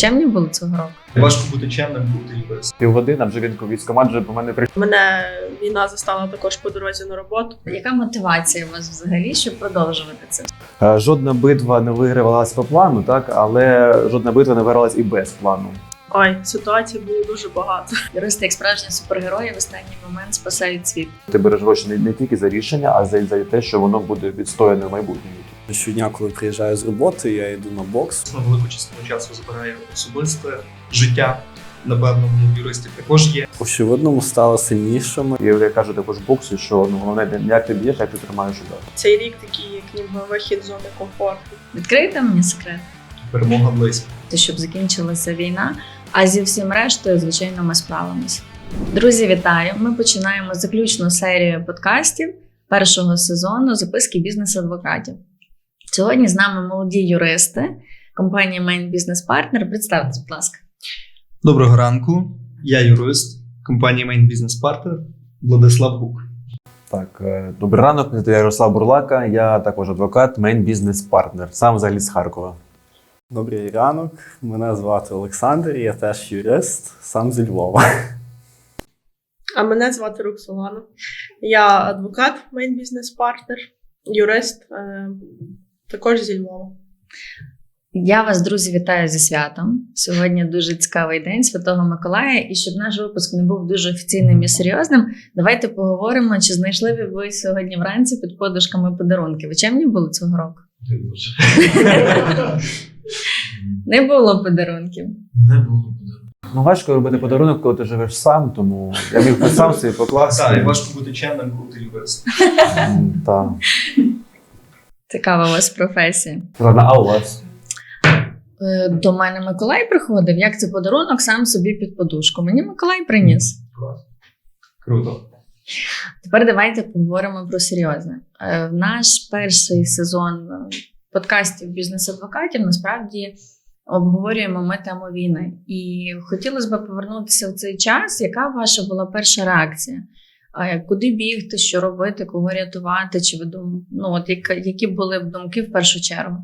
чемні були цього року? Важко бути чемним, бути юристом. Півгодини вже він військомат вже по мене прийшов. Мене війна застала також по дорозі на роботу. Яка мотивація у вас взагалі, щоб продовжувати це? Е, Жодна битва не вигравалась по плану, так але жодна битва не вигравалась і без плану. Ой, ситуацій було дуже багато. Юристи, як справжні супергерої, в останній момент спасають світ. Ти береш гроші не, не тільки за рішення, а за, за те, що воно буде відстояне в майбутньому. Щодня, коли приїжджаю з роботи, я йду на бокс. На велику частину часу забирає особисте життя. Напевно, в юристів також є. Очевидно, ми стали сильнішими. І я кажу також в боксі, що ну головне як ти б'єш, як ти тримаєш удар. Цей рік такий, як ніби вихід з зони комфорту. Відкрийте мені секрет, Перемога близько. Те, щоб закінчилася війна. А зі всім рештою, звичайно, ми справимося. Друзі, вітаю! Ми починаємо заключну серію подкастів першого сезону записки бізнес-адвокатів. Сьогодні з нами молоді юристи компанії Main Business Partner. Представтесь, будь ласка. Доброго ранку. Я юрист компанії Main Business Partner Владислав Гук. Так, е, добрий ранок, я Ярослав Бурлака, я також адвокат, мейн бізнес партнер, сам взагалі з Харкова. Добрий ранок. Мене звати Олександр, я теж юрист, сам зі Львова. А мене звати Роксолана. Я адвокат, мейн бізнес партнер, юрист, е, також зі Львова. Я вас, друзі, вітаю зі святом. Сьогодні дуже цікавий день Святого Миколая. І щоб наш випуск не був дуже офіційним і серйозним, давайте поговоримо, чи знайшли б ви сьогодні вранці під подушками подарунки. Ви чемні були цього року? Не було подарунків. Не було Ну, важко робити подарунок, коли ти живеш сам, тому я міг би сам собі покласти. Так, і важко бути чемним, бути юристом. М, Так. Цікава у вас професія. Ладно, а у вас? Е, До мене Миколай приходив. Як це подарунок сам собі під подушку? Мені Миколай приніс. Клас. Круто. Тепер давайте поговоримо про серйозне. Е, В наш перший сезон е, подкастів бізнес-адвокатів насправді обговорюємо ми тему війни. І хотілося б повернутися в цей час. Яка ваша була перша реакція? Куди бігти, що робити, кого рятувати? Чи ви дум... ну, от яка- які були б думки в першу чергу?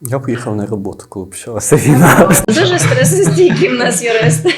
Я поїхав на роботу, коли почалася війна. Дуже стресостійкі в нас юристи.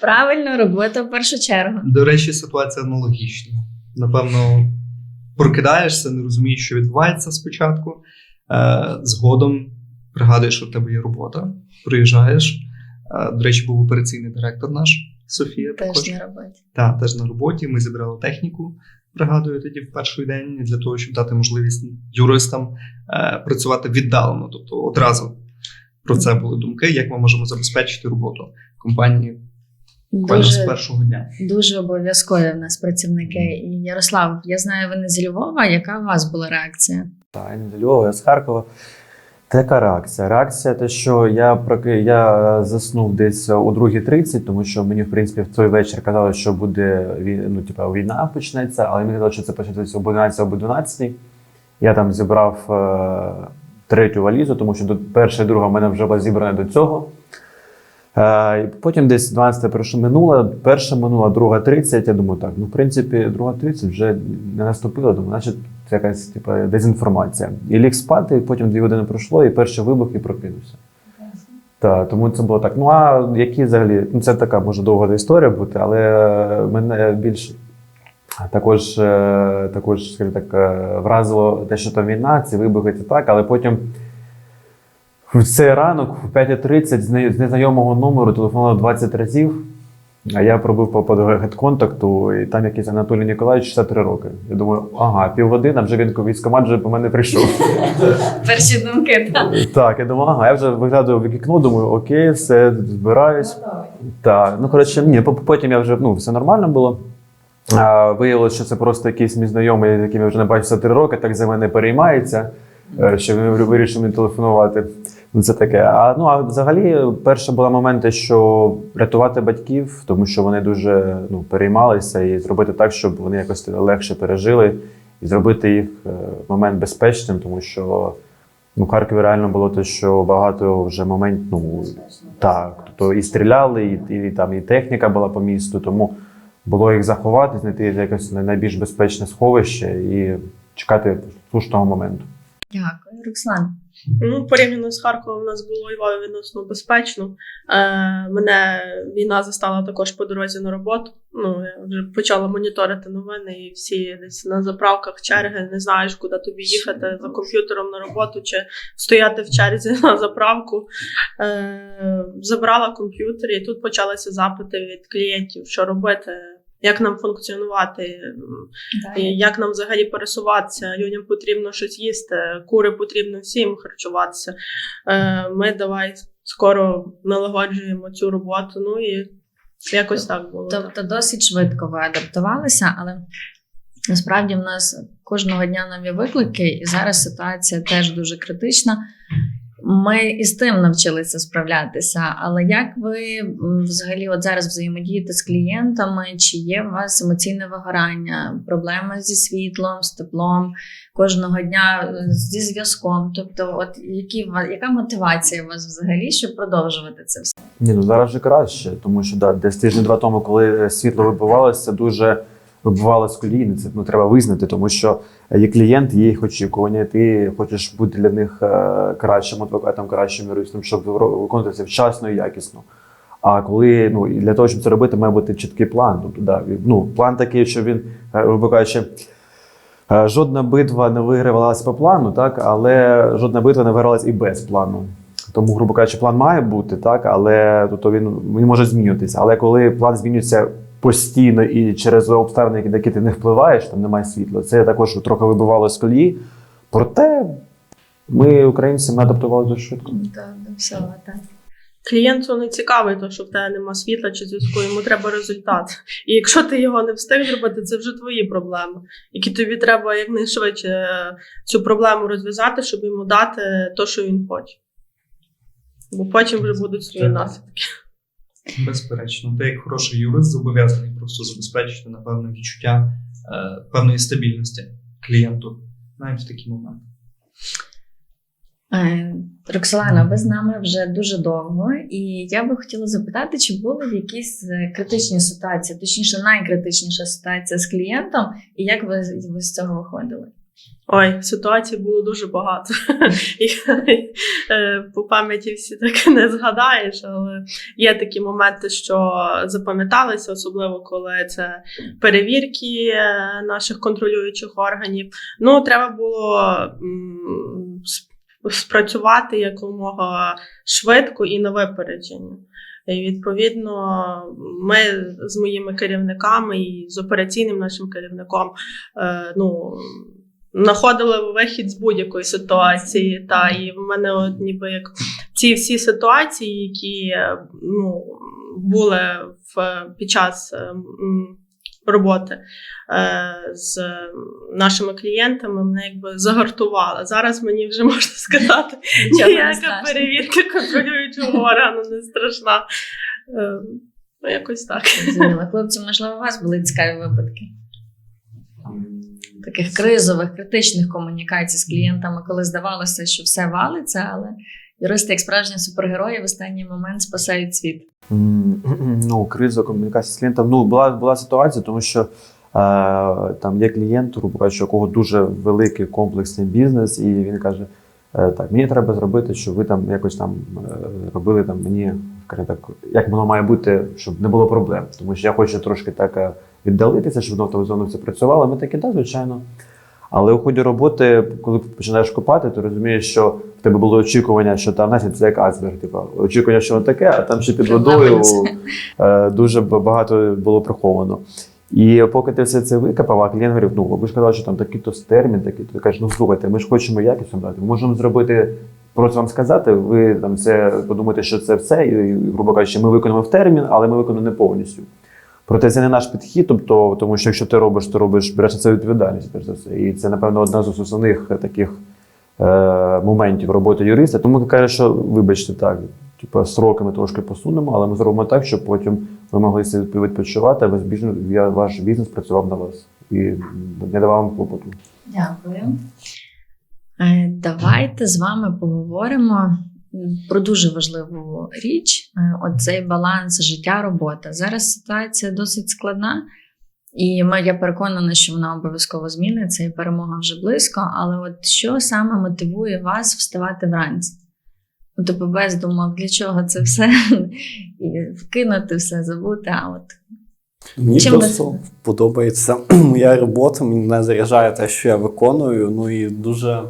Правильно, робота в першу чергу. До речі, ситуація аналогічна. Напевно, прокидаєшся, не розумієш, що відбувається спочатку. Е, згодом пригадуєш, що в тебе є робота, приїжджаєш. Е, до речі, був операційний директор наш Софія. Теж також. на роботі. Та, теж на роботі. Ми зібрали техніку, пригадую тоді в перший день, для того, щоб дати можливість юристам е, працювати віддалено. Тобто одразу про це були думки, як ми можемо забезпечити роботу компанії буквально з першого дня. дуже обов'язкові в нас працівники. І Ярослав, я знаю, ви не з Львова. Яка у вас була реакція? Так, я не з Львова, я з Харкова. Та яка реакція? Реакція те, що я я заснув десь о 2.30, тому що мені, в принципі, в той вечір казали, що буде ну, типу, війна почнеться, але мені казали, що це почнеться об 11 або 12. Я там зібрав е... третю валізу, тому що перша і друга в мене вже була зібрана до цього. Е, потім десь 12 перша минула, перша минула, друга 30. Я думаю, так, ну в принципі, друга 30 вже не наступила, думаю, значить, це якась типу, дезінформація. І ліг спати, і потім дві години пройшло, і перший вибух і прокинувся. Так, тому це було так. Ну а які взагалі, ну це така може довга історія бути, але мене більш також, е, також скажімо так, е, вразило те, що там війна, ці вибухи, це так, але потім. В цей ранок в 5.30 з не- незнайомого номеру телефонували 20 разів, а я пробив по контакту, і там якийсь Анатолій Ніколаївич 63 роки. Я думаю, ага, півгодини, а вже він військомат вже по мене прийшов. Перші думки так. так, я думаю, ага, я вже виглядаю в вікно, думаю, окей, все, збираюсь. Так, ну коротше, ні, по- потім я вже ну, все нормально було. А, виявилося, що це просто якийсь мій знайомий, яким я вже не бачився три роки, так за мене переймається, е, що він вирішив мені телефонувати. Це таке. А ну а взагалі, перше були моменти, що рятувати батьків, тому що вони дуже ну, переймалися, і зробити так, щоб вони якось легше пережили, і зробити їх е, момент безпечним, тому що ну, в Харкові реально було те, що багато вже моментів, ну так, тобто і стріляли, і, і, там і техніка була по місту, тому було їх заховати, знайти якось найбільш безпечне сховище і чекати слушного моменту. Дякую, Роксолана. Ну, порівняно з Харковом, у нас було Львові відносно безпечно. Е, мене війна застала також по дорозі на роботу. Ну, я вже почала моніторити новини, і всі десь на заправках черги, не знаєш, куди тобі їхати за комп'ютером на роботу чи стояти в черзі на заправку. Е, забрала комп'ютер, і тут почалися запити від клієнтів, що робити. Як нам функціонувати, і як нам взагалі пересуватися? Людям потрібно щось їсти, кури потрібно всім харчуватися. Е, Ми давай скоро налагоджуємо цю роботу. Ну і якось так було. так. Тобто досить швидко ви адаптувалися, але насправді в нас кожного дня нові виклики, і зараз ситуація теж дуже критична. Ми і з тим навчилися справлятися. Але як ви взагалі от зараз взаємодієте з клієнтами? Чи є у вас емоційне вигорання, проблеми зі світлом, з теплом кожного дня е, зі зв'язком? Тобто, от які яка мотивація у вас взагалі, щоб продовжувати це все? Ні, ну зараз же краще, тому що да, десь тижні-два тому, коли світло вибивалося, дуже вибивало з колії. Це ну, треба визнати, тому що є клієнт, є їх очікування. Ти хочеш бути для них е, кращим адвокатом, кращим юристом, щоб виконувати вчасно і якісно. А коли ну для того, щоб це робити, має бути чіткий план. Тобто, да, ну, план такий, що він, е, кажучи, е, жодна битва не вигравалася по плану, так, але жодна битва не вигравалася і без плану. Тому, грубо кажучи, план має бути, так, але тобто він, він може змінюватися. Але коли план змінюється постійно і через обставини, на які ти не впливаєш, там немає світла, це також трохи вибивало з колії. Проте ми, українці, ми адаптувалися дуже швидко. Так, до всього так. Клієнту не цікавий, то, що в тебе нема світла чи зв'язку, йому треба результат. І якщо ти його не встиг зробити, це вже твої проблеми, які тобі треба якнайшвидше е, цю проблему розв'язати, щоб йому дати те, що він хоче. Бо потім вже будуть свої наслідки. Безперечно, ти як хороший юрист зобов'язаний просто забезпечити напевне відчуття е, певної стабільності клієнту навіть в такі моменти. Е, Роксолана, ви з нами вже дуже довго, і я би хотіла запитати, чи були якісь е, критичні ситуації, точніше, найкритичніша ситуація з клієнтом, і як ви, ви з цього виходили? Ой, ситуацій було дуже багато. Е, По пам'яті всі так не згадаєш, але є такі моменти, що запам'яталися, особливо коли це перевірки е, наших контролюючих органів. Ну, треба було спрацювати якомога швидко і на випередження. І відповідно, ми з моїми керівниками і з операційним нашим керівником е, ну, знаходили вихід з будь-якої ситуації. Та і в мене от ніби як ці всі ситуації, які е, ну, були в, під час е, роботи е, з нашими клієнтами, мене якби загартували. Зараз мені вже можна сказати, ніяка перевірка контролюючого органу не страшна. Е, Ну, якось так. Зрозуміло. Хлопці, можливо, у вас були цікаві випадки таких кризових, критичних комунікацій з клієнтами, коли здавалося, що все валиться, але юристи, як справжні супергерої, в останній момент спасають світ. Ну, криза комунікації з клієнтом. Ну, була, була ситуація, тому що е, там є клієнт, грубо кажучи, у кого дуже великий комплексний бізнес, і він каже: е, так, мені треба зробити, щоб ви там якось там е, робили там мені, так, як воно має бути, щоб не було проблем. Тому що я хочу трошки так е, віддалитися, щоб воно автоматизовано все працювало. Ми такі, так, звичайно. Але у ході роботи, коли починаєш копати, ти розумієш, що в тебе було очікування, що там знаєте, це як айсберг, типу, очікування, що воно таке, а там ще під водою е, дуже багато було приховано. І поки ти все це викопав, а клієнт говорив, ну ви ж казали, що там такий-то термін, такий, ти кажеш, ну слухайте, ми ж хочемо якісно дати. Ми можемо зробити, просто вам сказати, ви там це подумаєте, що це все, і, і, грубо кажучи, ми виконуємо в термін, але ми виконуємо не повністю. Проте це не наш підхід, тобто, тому що якщо ти робиш, то робиш, береш на це відповідальність. І це, напевно, одна з основних таких е, моментів роботи юриста. Тому каже, що вибачте так, типу, сроки ми трошки посунемо, але ми зробимо так, щоб потім ви могли собі відпочивати, а ваш бізнес, я- ваш бізнес працював на вас і не давав вам клопоту. Дякую. Е, Давайте з вами поговоримо про дуже важливу річ: е, от цей баланс життя робота. Зараз ситуація досить складна, І я переконана, що вона обов'язково зміниться, і перемога вже близько. Але от що саме мотивує вас вставати вранці? Тобто без думок, для чого це все? І вкинути все, забути. А от Мені Чим просто себе? подобається моя робота, мене заряджає те, що я виконую. Ну і дуже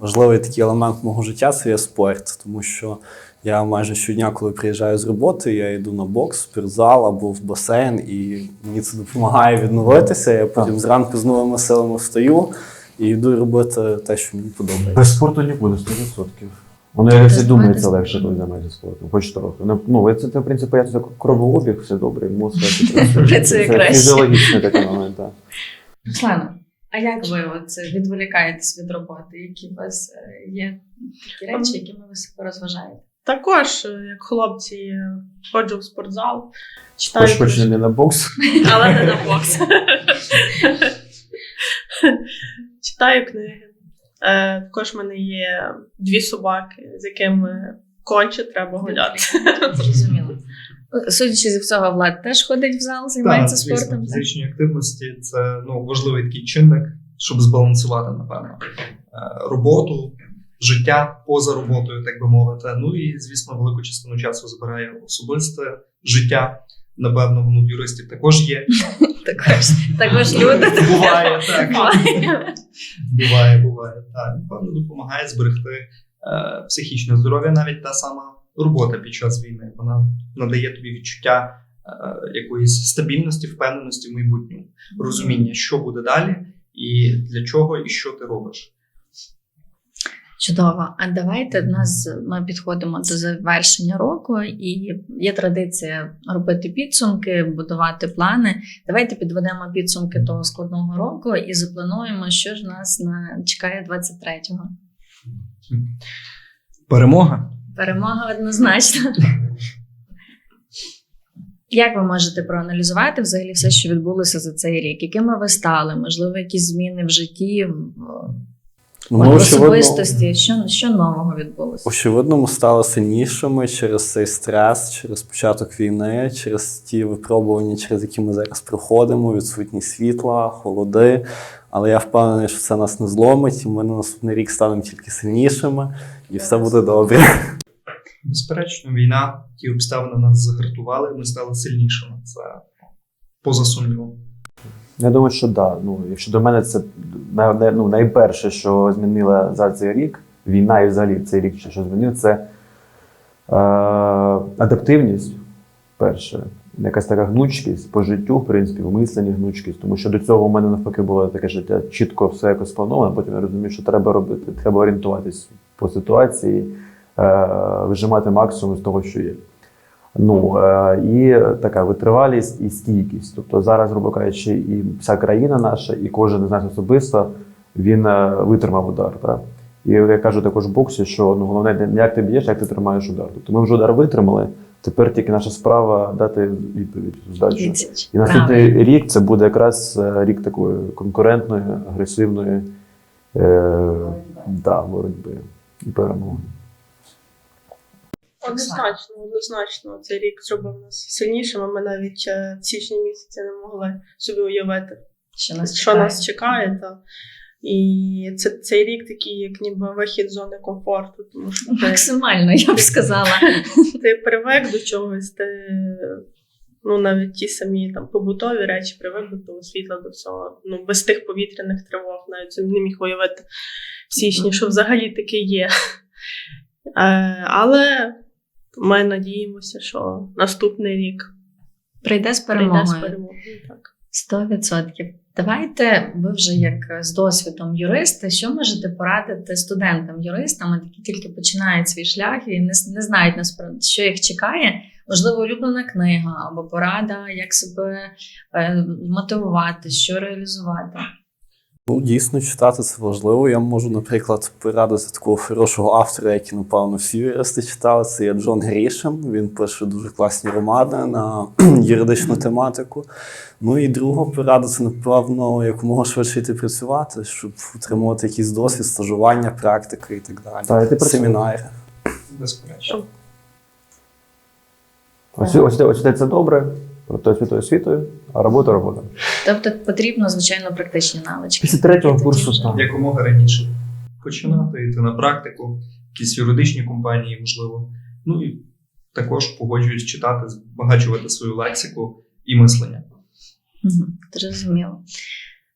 важливий такий елемент мого життя це є спорт, тому що я майже щодня, коли приїжджаю з роботи, я йду на бокс, в спортзал або в басейн, і мені це допомагає відновитися. Я потім зранку з новими силами встаю і йду робити те, що мені подобається. Без спорту нікуди 100%. Воно якось і думається легше, коли займаєшся спортом, хоч трохи. Ну, Ну, це, це в принципі, як це кровообіг, все добре, працює. Працює краще. фізіологічний такий момент, так. Руслана, а як ви от відволікаєтесь від роботи? Які у вас е, є такі речі, якими ви себе розважаєте? Також, е, як хлопці, е, ходжу в спортзал, читаю, Хоч хоч не на бокс. але не на бокс. читаю книги. Е, також в мене є дві собаки, з якими конче треба гуляти. Зрозуміло. Судячи зі всього, Влад теж ходить в зал, займається Так, звісно, спортом. так? Фізичні активності це ну, важливий такий чинник, щоб збалансувати, напевно, е, роботу, життя поза роботою, так би мовити. Ну і, звісно, велику частину часу забирає особисте життя. Напевно, воно в юристів також є. Також, також люди. Буває так. Буває, буває. Так, напевно, допомагає зберегти е, психічне здоров'я, навіть та сама робота під час війни. Вона надає тобі відчуття е, якоїсь стабільності, впевненості в майбутньому, розуміння, що буде далі, і для чого, і що ти робиш. Чудово. А давайте в нас ми підходимо до завершення року, і є традиція робити підсумки, будувати плани. Давайте підведемо підсумки того складного року і заплануємо, що ж нас на чекає 23-го. Перемога. Перемога однозначно. Як ви можете проаналізувати взагалі все, що відбулося за цей рік? Якими ви стали? Можливо, якісь зміни в житті, в, Ну, особистості? Що, що нового відбулося? Очевидно, ми стали сильнішими через цей стрес, через початок війни, через ті випробування, через які ми зараз проходимо, відсутність світла, холоди. Але я впевнений, що це нас не зломить, і ми на наступний рік станемо тільки сильнішими, і все буде добре. Безперечно, війна, ті обставини нас загартували, ми стали сильнішими. Це поза сумнівом. Я думаю, що. Да. Ну, якщо до мене це ну, найперше, що змінило за цей рік, війна і взагалі цей рік, що змінив, це е, адаптивність. Перше, якась така гнучкість по життю, в принципі, в мисленні гнучкість. Тому що до цього у мене навпаки було таке життя, чітко все якось сплановано, потім я розумію, що треба робити, треба орієнтуватись по ситуації, вижимати максимум з того, що є. Ну е, і така витривалість і стійкість. Тобто зараз, грубо кажучи, і вся країна наша, і кожен із нас особисто він е, витримав удар. Так? І я кажу також в боксі, що ну головне не як ти б'єш, як ти тримаєш удар. Тобто ми вже удар витримали. Тепер тільки наша справа дати відповідь здачу. І наступний рік це буде якраз е, рік такої конкурентної, агресивної е, да, боротьби і перемоги. Однозначно, однозначно, цей рік зробив нас сильнішими. Ми навіть е, в січні місяці не могли собі уявити, Що нас що чекає? нас чекає. Та. І це, цей рік такий, як ніби вихід з зони комфорту, тому що ти, Максимально, я б сказала. ти привик до чогось, ти ну, навіть ті самі там побутові речі, привик до того світла, до всього. Ну, без тих повітряних тривог, навіть не міг уявити в січні, що взагалі таке є. Е, але ми надіємося, що наступний рік Прийде з прийде з перемогою. перемогою. Так. Сто відсотків. Давайте ви вже як з досвідом юриста, що можете порадити студентам, юристам, які тільки починають свій шлях і не, не знають насправді, що їх чекає. Можливо, улюблена книга або порада, як себе е, мотивувати, що реалізувати. Ну, дійсно, читати це важливо. Я можу, наприклад, порадити такого хорошого автора, який, напевно, всі юристи читали. Це є Джон Грішем. Він пише дуже класні романи на юридичну тематику. Ну і друга порада це, напевно, якомога швидше йти працювати, щоб отримувати якийсь досвід, стажування, практика і так далі. Так, і ти. Семінари. Безперечно. Ось, ось, ось це добре. Тобто освітою освітою, а робота робота. Тобто потрібно, звичайно, практичні навички. Після третього курсу так. Якомога раніше починати, йти на практику, якісь юридичні компанії, можливо. Ну і також погоджуюсь читати, збагачувати свою лексику і мислення. Зрозуміло.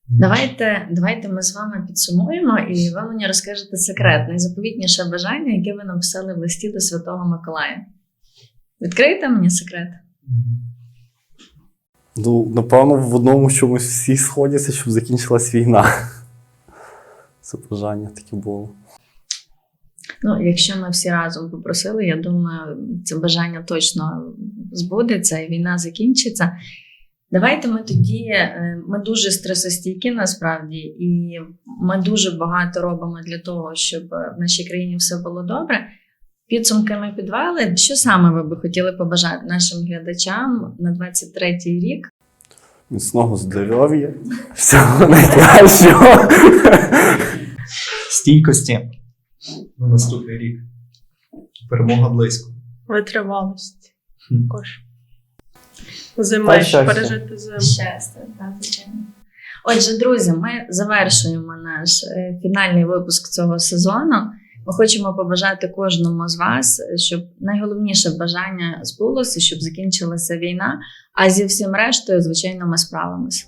Давайте, давайте ми з вами підсумуємо, і ви мені розкажете секрет, найзаповітніше бажання, яке ви написали в листі до Святого Миколая. Відкрийте мені секрет? Ну, напевно, в одному чомусь всі сходяться, щоб закінчилась війна. Це бажання таке було. Ну, якщо ми всі разом попросили, я думаю, це бажання точно збудеться і війна закінчиться. Давайте ми тоді, е, ми дуже стресостійкі насправді, і ми дуже багато робимо для того, щоб в нашій країні все було добре. Підсумки ми підвели. Що саме ви би хотіли побажати нашим глядачам на 23-й рік? Міцного здоров'я, всього найкращого. Стійкості на наступний рік. Перемога близько. Витривалості також. Зими, пережити зиму. Щастя, так, звичайно. Отже, друзі, ми завершуємо наш е, фінальний випуск цього сезону. Ми хочемо побажати кожному з вас, щоб найголовніше бажання збулося, щоб закінчилася війна. А зі всім рештою, звичайно, ми справимося.